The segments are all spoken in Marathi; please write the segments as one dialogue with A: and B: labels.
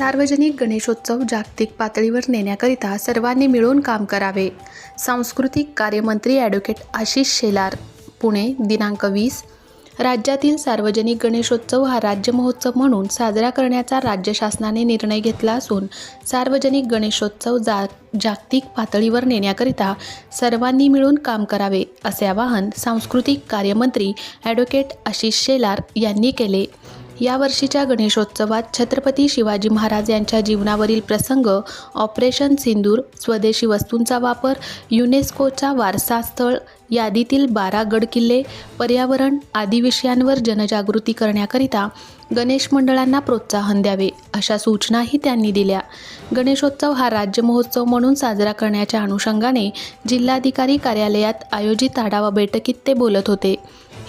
A: सार्वजनिक गणेशोत्सव जागतिक पातळीवर नेण्याकरिता सर्वांनी मिळून काम करावे. सांस्कृतिक कार्यमंत्री ॲडव्होकेट आशिष शेलार पुणे दिनांक वीस. राज्यातील सार्वजनिक गणेशोत्सव हा राज्य महोत्सव म्हणून साजरा करण्याचा राज्य शासनाने निर्णय घेतला असून सार्वजनिक गणेशोत्सव जा जागतिक पातळीवर नेण्याकरिता सर्वांनी मिळून काम करावे असे आवाहन सांस्कृतिक कार्यमंत्री ॲडव्होकेट आशिष शेलार यांनी केले. यावर्षीच्या गणेशोत्सवात छत्रपती शिवाजी महाराज यांच्या जीवनावरील प्रसंग ऑपरेशन सिंदूर स्वदेशी वस्तूंचा वापर युनेस्कोच्या वारसा स्थळ यादीतील बारा गडकिल्ले पर्यावरण आदी विषयांवर जनजागृती करण्याकरिता गणेश मंडळांना प्रोत्साहन द्यावे अशा सूचनाही त्यांनी दिल्या. गणेशोत्सव हा राज्य महोत्सव म्हणून साजरा करण्याच्या अनुषंगाने जिल्हाधिकारी कार्यालयात आयोजित आढावा बैठकीत ते बोलत होते.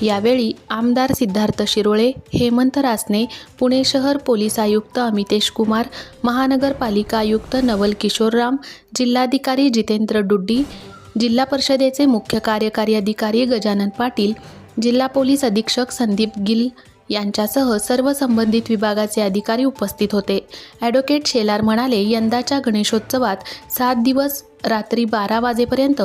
A: यावेळी आमदार सिद्धार्थ शिरोळे हेमंत रासने पुणे शहर पोलीस आयुक्त अमितेश कुमार महानगरपालिका आयुक्त नवल किशोरराम जिल्हाधिकारी जितेंद्र डुड्डी जिल्हा परिषदेचे मुख्य कार्यकारी अधिकारी गजानन पाटील जिल्हा पोलीस अधीक्षक संदीप गिल यांच्यासह सर्व संबंधित विभागाचे अधिकारी उपस्थित होते. ॲडव्होकेट शेलार म्हणाले यंदाच्या गणेशोत्सवात सात दिवस रात्री बारा वाजेपर्यंत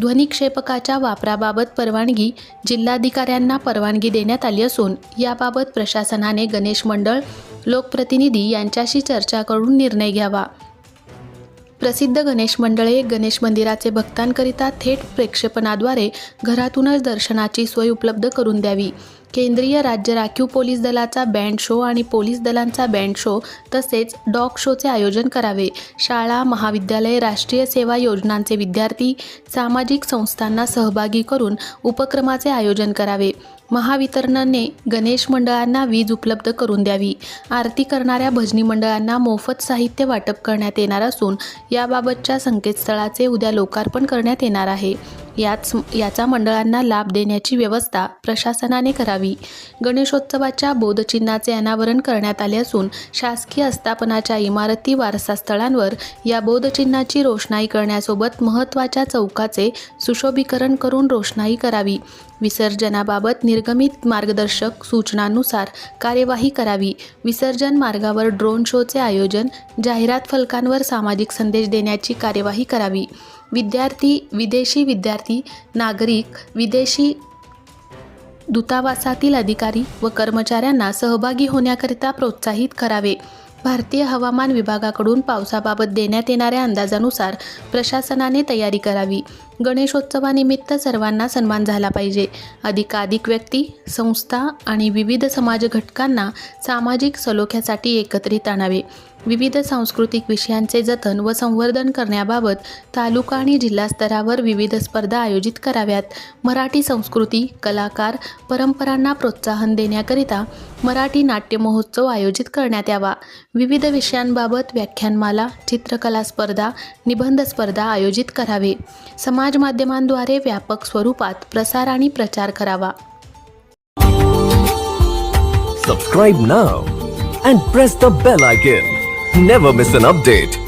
A: ध्वनिक्षेपकाच्या वापराबाबत परवानगी जिल्हाधिकाऱ्यांना परवानगी देण्यात आली असून याबाबत प्रशासनाने गणेश मंडळ लोकप्रतिनिधी यांच्याशी चर्चा करून निर्णय घ्यावा. प्रसिद्ध गणेश मंडळे गणेश मंदिराचे भक्तांकरिता थेट प्रक्षेपणाद्वारे घरातूनच दर्शनाची सोय उपलब्ध करून द्यावी. केंद्रीय राज्य राखीव पोलीस दलाचा बँड शो आणि पोलीस दलांचा बँड शो तसेच डॉग शोचे आयोजन करावे. शाळा महाविद्यालय राष्ट्रीय सेवा योजनांचे विद्यार्थी सामाजिक संस्थांना सहभागी करून उपक्रमाचे आयोजन करावे. महावितरणने गणेश मंडळांना वीज उपलब्ध करून द्यावी. आरती करणाऱ्या भजनी मंडळांना मोफत साहित्य वाटप करण्यात येणार असून याबाबतच्या संकेतस्थळाचे उद्या लोकार्पण करण्यात येणार आहे. याच याचा मंडळांना लाभ देण्याची व्यवस्था प्रशासनाने करावी. गणेशोत्सवाच्या बोधचिन्हाचे अनावरण करण्यात आले असून शासकीय आस्थापनाच्या इमारती वारसास्थळांवर या बोधचिन्हाची रोषणाई करण्यासोबत महत्त्वाच्या चौकाचे सुशोभीकरण करून रोषणाई करावी. विसर्जनाबाबत निर्गमित मार्गदर्शक सूचनांनुसार कार्यवाही करावी. विसर्जन मार्गावर ड्रोन शोचे आयोजन जाहिरात फलकांवर सामाजिक संदेश देण्याची कार्यवाही करावी. विद्यार्थी विदेशी विद्यार्थी नागरिक विदेशी दूतावासातील अधिकारी व कर्मचाऱ्यांना सहभागी होण्याकरिता प्रोत्साहित करावे. भारतीय हवामान विभागाकडून पावसाबाबत देण्यात येणाऱ्या अंदाजानुसार प्रशासनाने तयारी करावी. गणेशोत्सवानिमित्त सर्वांना सन्मान झाला पाहिजे. अधिकाधिक व्यक्ती संस्था आणि विविध समाज घटकांना सामाजिक सलोख्यासाठी एकत्रित आणावे. विविध सांस्कृतिक विषयांचे जतन व संवर्धन करण्याबाबत तालुका आणि जिल्हा स्तरावर विविध स्पर्धा आयोजित कराव्यात. मराठी संस्कृती कलाकार परंपरांना प्रोत्साहन देण्याकरिता मराठी नाट्य महोत्सव आयोजित करण्यात यावा. विविध विषयांबाबत व्याख्यानमाला चित्रकला स्पर्धा निबंध स्पर्धा आयोजित करावे. समाज माध्यमांद्वारे व्यापक स्वरूपात प्रसार आणि प्रचार करावा
B: subscribe now and press the bell icon never miss an update